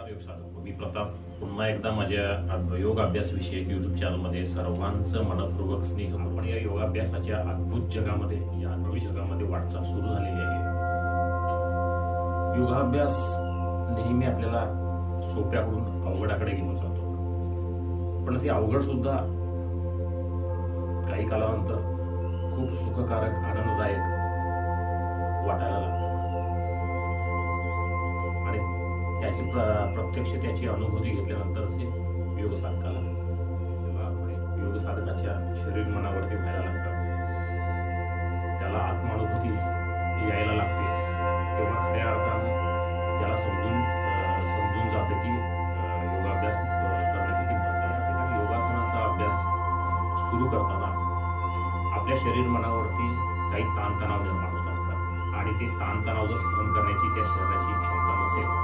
नमस्कार योग साधक मी प्रताप. पुन्हा एकदा माझ्या योग अभ्यास विषयक युट्यूब चॅनलमध्ये सर्वांचं मनपूर्वक स्नेह आपण या योगाभ्यासाच्या अद्भुत जगामध्ये या नवी जगामध्ये वाटचाल सुरू झालेली आहे. योगाभ्यास नेहमी आपल्याला सोप्याकडून अवघडाकडे घेऊन जातो. पण ते अवघड सुद्धा काही कालानंतर खूप सुखकारक आनंददायक वाटायला लागतं. त्याची प्र- प्रत्यक्ष त्याची अनुभूती घेतल्यानंतरच हे योग साधकाला जेव्हा योग साधकाच्या शरीर मनावरती व्हायला लागतात. त्याला आत्मानुभूती यायला लागते. तेव्हा खऱ्या अर्थानं त्याला समजून समजून जातं की योगाभ्यास करणं किती महत्त्वाचं आहे. योगासनाचा अभ्यास सुरू करताना आपल्या शरीर मनावरती काही ताणतणाव निर्माण होत असतात. आणि ते ताणतणाव जर सहन करण्याची त्या शरीराची क्षमता नसेल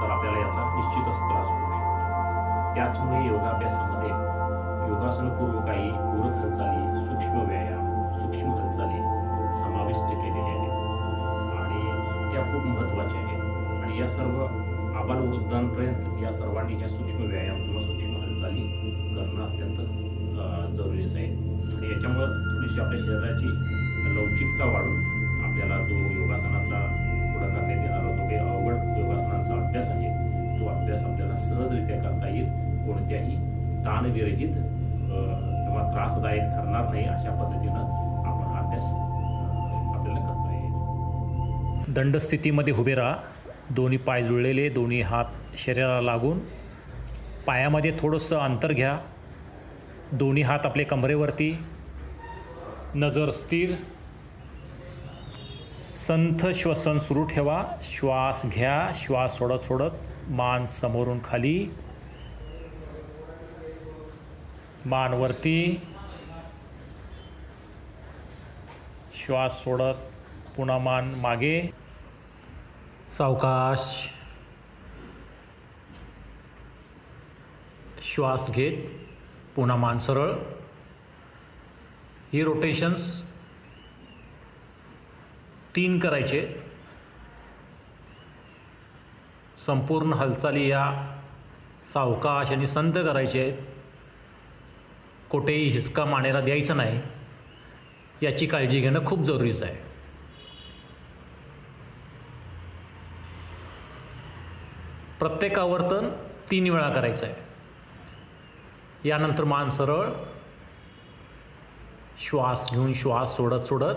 तर आपल्याला याचा निश्चितच त्रास होऊ शकतो. त्याचमुळे योगाभ्यासामध्ये योगासनपूर्व काही पूरक हालचाली सूक्ष्म व्यायाम सूक्ष्म हालचाली समाविष्ट केलेल्या आहेत. आणि त्या खूप महत्त्वाच्या आहेत. आणि या सर्व आबालवृद्धांपर्यंत या सर्वांनी ह्या सूक्ष्म व्यायाम किंवा सूक्ष्म हालचाली करणं अत्यंत जरुरीच आहे. आणि याच्यामुळं थोडीशी आपल्या शरीराची लवचिकता वाढून आपल्याला जो योगासनाचा पुढाकार करण्यात येणारा जो काही अवघड योगासनांचा अभ्यास आहे. तो अभ्यास आपल्याला सहजरित्या करता येईल. कोणत्याही ताणविरहित किंवा त्रासदायक ठरणार नाही अशा पद्धतीनं आपण अभ्यास आपल्याला करता येईल. दंडस्थितीमध्ये उभे राहा. दोन्ही पाय जुळलेले दोन्ही हात शरीराला लागून. पायामध्ये थोडंसं अंतर घ्या. दोन्ही हात आपले कमरेवरती. नजर स्थिर. संथ श्वसन सुरू ठेवा श्वास घ्या श्वास सोडत सोडत मान समोरून खाली. मान वरती. श्वास सोडत पुन्हा मान मागे. सावकाश. श्वास घेत पुन्हा मान सरळ. ही रोटेशन्स तीन करायचे. संपूर्ण हालचाली या सावकाश आणि संत करायचे आहेत. कुठेही हिसका मानेला द्यायचा नाही. याची काळजी घेणं खूप जरुरीचं आहे. प्रत्येक आवर्तन तीन वेळा करायचं आहे. यानंतर मान सरळ. श्वास घेऊन श्वास सोडत सोडत.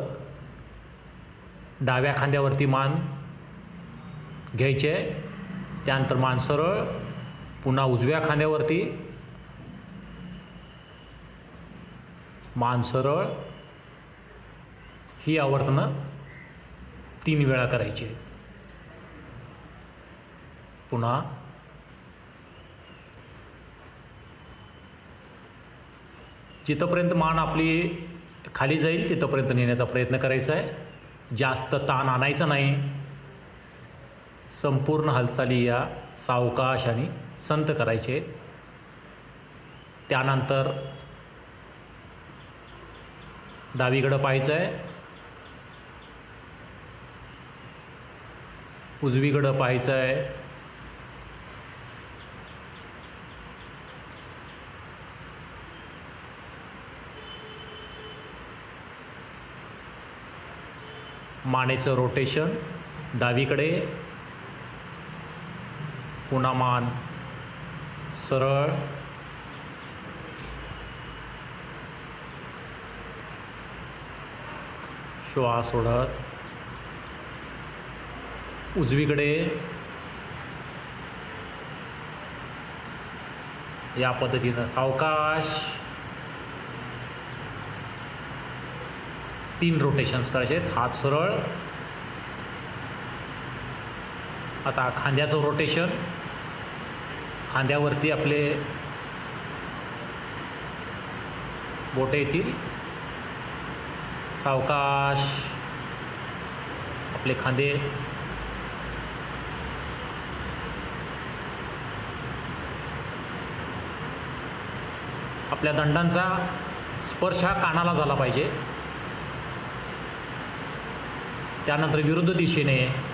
डाव्या खांद्यावरती मान घ्यायचे. त्यानंतर मान सरळ पुन्हा उजव्या खांद्यावरती. मान सरळ. ही आवर्तनं तीन वेळा करायची. पुन्हा. जिथंपर्यंत मान आपली खाली जाईल तिथंपर्यंत नेण्याचा प्रयत्न करायचा आहे. जास्त ताण आणायचा नाही. संपूर्ण हालचाली या सावकाश आणि संत करायचे. त्यानंतर डावीकडं पाहायचं आहे उजवीकडं पाहायचं आहे मानेचं रोटेशन डावीकडे पुन्हा मान सरळ. श्वास सोडत. उजवीकडे या पद्धतीनं सावकाश. तीन रोटेशन्स करायचे आहेत हात सरळ. आता खांद्याचं रोटेशन खांद्यावरती आपले बोटे येतील. सावकाश आपले खांदे. आपल्या दंडांचा स्पर्श हा कानाला झाला पाहिजे. त्यानंतर विरुद्ध दिशेने.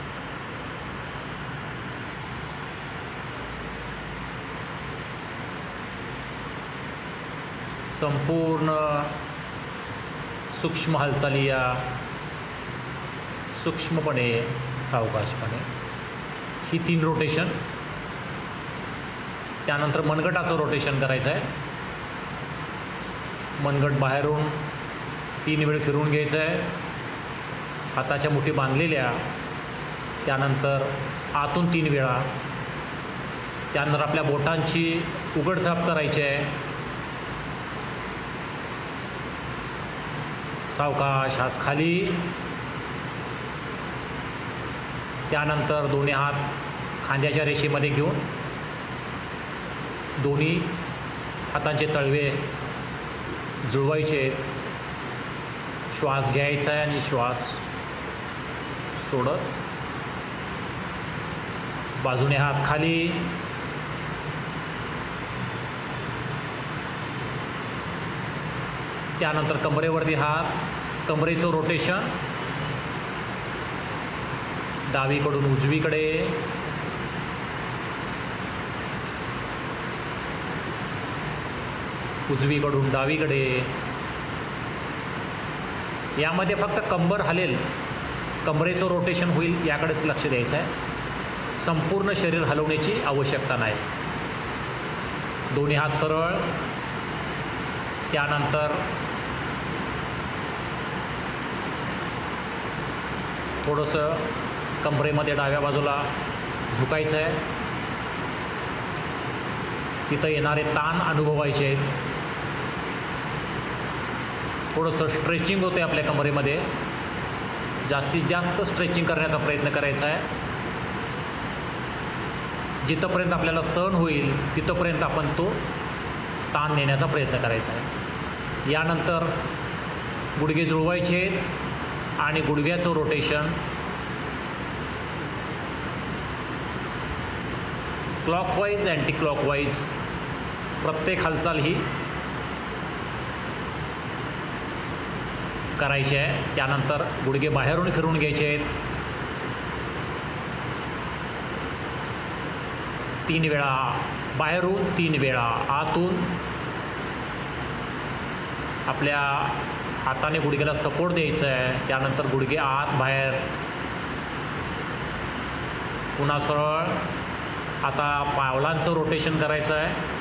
संपूर्ण सूक्ष्म हालचाली या सूक्ष्मपणे सावकाशपणे. ही तीन रोटेशन त्यानंतर मनगटाचं रोटेशन करायचं आहे. मनगट बाहेरून तीन वेळ फिरून घ्यायचं आहे. हाताच्या मुठी बांधलेल्या त्यानंतर आतून तीन वेळा त्यानंतर आपल्या बोटांची उघडझाप करायची आहे. सावकाश हात खाली. त्यानंतर दोन्ही हात खांद्याच्या रेषेमध्ये घेऊन दोन्ही हातांचे तळवे जुळवायचे श्वास घ्यायचा आहे आणि श्वास सोडत. बाजूने हात खाली. त्यानंतर कमरेवरती हात कमरेचं रोटेशन डावीकडून उजवीकडे. उजवीकडून डावीकडे. यामध्ये फक्त कंबर हलेल. कमरेचं रोटेशन होईल याकडेच लक्ष द्यायचं आहे संपूर्ण शरीर हलवण्याची आवश्यकता नाही. दोन्ही हात सरळ. त्यानंतर थोडंसं कमरेमध्ये डाव्या बाजूला झुकायचं आहे तिथं येणारे ताण अनुभवायचे आहेत. थोडंसं स्ट्रेचिंग होते आपल्या कमरेमध्ये. जास्तीत जास्त स्ट्रेचिंग करण्याचा प्रयत्न करायचा आहे. जिथंपर्यंत आपल्याला सहन होईल तिथंपर्यंत आपण तो ताण नेण्याचा प्रयत्न करायचा आहे. यानंतर गुडघे जुळवायचे आहेत आणि गुडघ्याचं रोटेशन क्लॉकवाईज अँटी क्लॉकवाईज प्रत्येक हालचाल ही करायचे आहे. त्यानंतर गुडघे बाहेरून फिरून घ्यायचे आहेत. तीन वेळा बाहेरून तीन वेळा आतून. आपल्या हाताने गुडघ्याला सपोर्ट द्यायचा आहे. त्यानंतर गुडघे आत बाहेर. पुन्हा सरळ आता पावलांचं रोटेशन करायचं आहे.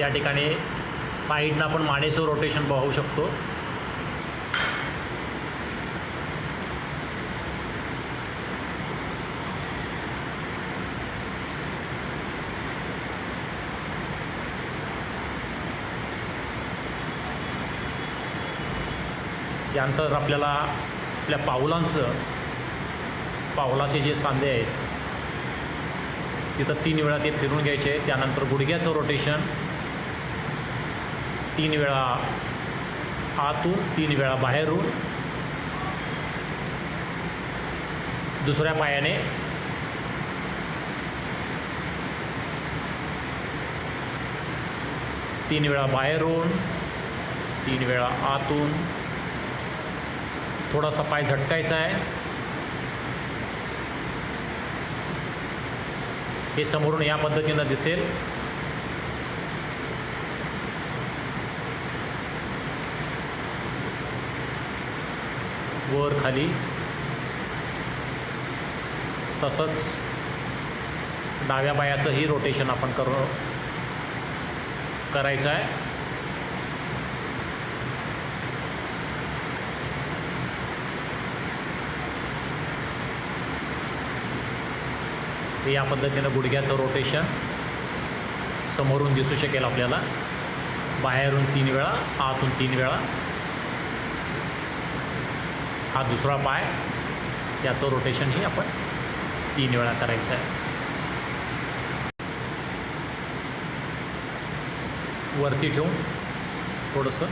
या ठिकाणी साईडनं आपण मानेचं रोटेशन पाहू शकतो. त्यानंतर आपल्याला आपल्या पावलांचं पावलाचे जे सांधे आहेत तिथं तीन वेळा ते फिरून घ्यायचे त्यानंतर गुडघ्याचं रोटेशन तीन वेळा आतून तीन वेळा बाहेरून. दुसऱ्या पायाने. तीन वेळा बाहेरून तीन वेळा आतून. थोडासा पाय झटकायचा आहे. हे समोरून या पद्धतीनं दिसेल. वर खाली. तसंच डाव्या पायाचंही रोटेशन आपण कर करायचं आहे. या पद्धतीनं गुडघ्याचं रोटेशन समोरून दिसू शकेल आपल्याला. बाहेरून तीन वेळा आतून तीन वेळा. हा दुसरा पाय. याचं रोटेशनही आपण तीन वेळा करायचं आहे. वरती ठेवून थोडंसं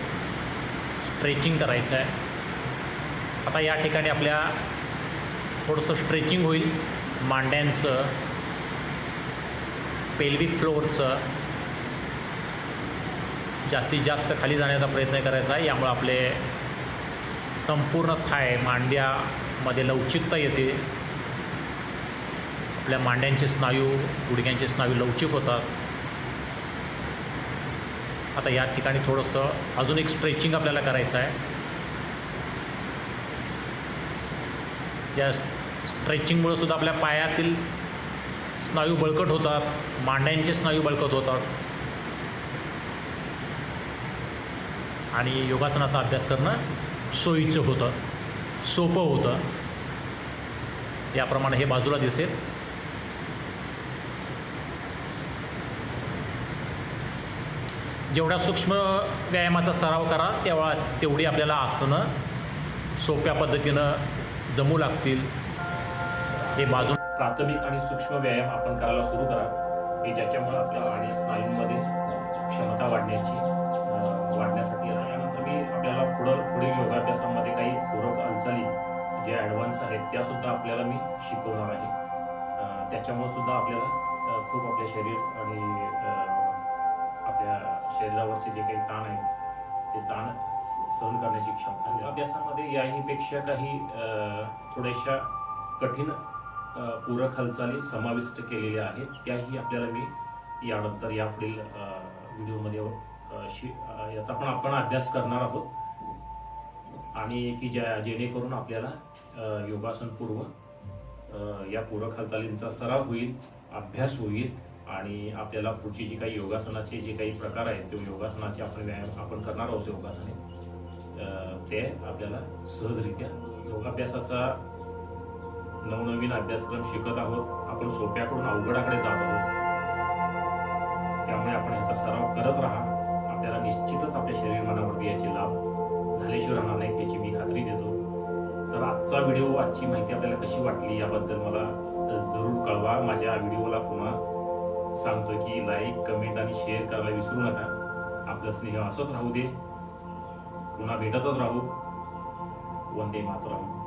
स्ट्रेचिंग करायचं आहे. आता या ठिकाणी आपल्या थोडंसं स्ट्रेचिंग होईल. मांड्यांचं पेल्विक फ्लोअरचं जास्तीत जास्त खाली जाण्याचा प्रयत्न करायचा आहे. यामुळे आपले संपूर्ण थाय मांड्यामध्ये लवचिकता येते. आपल्या मांड्यांचे स्नायू गुडघ्यांचे स्नायू लवचिक होतात. आता या ठिकाणी थोडंसं अजून एक स्ट्रेचिंग आपल्याला करायचं आहे. या स्ट्रेचिंगमुळे सुद्धा आपल्या पायातील स्नायू बळकट होतात मांड्यांचे स्नायू बळकट होतात. आणि योगासनाचा अभ्यास करणं सोयीचं होतं सोपं होतं. याप्रमाणे हे बाजूला दिसेल. जेवढा सूक्ष्म व्यायामाचा सराव करा तेवढा तेवढी आपल्याला आसनं सोप्या पद्धतीनं जमू लागतील. हे बाजू प्राथमिक आणि सूक्ष्म व्यायाम आपण करायला सुरू करा. की ज्याच्यामुळे आपल्या आणि स्नायूंमध्ये क्षमता वाढण्याची वाढण्यासाठी. असं त्यानंतर मी आपल्याला पुढं पुढील योगाभ्यासामध्ये काही पूरक हालचाली जे ॲडव्हान्स आहेत त्या सुद्धा आपल्याला मी शिकवणार आहे. त्याच्यामुळे सुद्धा आपल्याला खूप आपले शरीर आणि आपल्या शरीरावरचे जे काही ताण आहेत ते ताण स- सहन करण्याची क्षमता आहे. अभ्यासामध्ये याहीपेक्षा काही थोड्याशा कठीण पूरक हालचाली समाविष्ट केलेल्या आहेत. त्याही आपल्याला मी यानंतर यापुढील पुढील व्हिडिओमध्ये शि याचा पण आपण अभ्यास करणार आहोत. आणि की ज्या जेणेकरून आपल्याला योगासन पूर्व या पूरक हालचालींचा सराव होईल अभ्यास होईल आणि आपल्याला पुढची जी काही योगासनाचे जे काही प्रकार आहेत ते योगासनाचे आपण व्यायाम आपण करणार आहोत योगासने ते आपल्याला सहजरित्या योगाभ्यासाचा नवनवीन अभ्यासक्रम शिकत आहोत. आपण सोप्याकडून अवघडाकडे जात आहोत. त्यामुळे आपण याचा सराव करत राहा. त्याला निश्चितच आपल्या शरीर मनावरती याचे लाभ झाल्याशिवाय राहणार नाहीत याची मी खात्री देतो. तर आजचा व्हिडिओ आजची माहिती आपल्याला कशी वाटली याबद्दल मला जरूर कळवा. माझ्या व्हिडिओला पुन्हा सांगतो की लाईक कमेंट आणि शेअर करायला विसरू नका. आपलं स्नेह असंच राहू दे. पुन्हा भेटतच राहू. वंदे मातरम.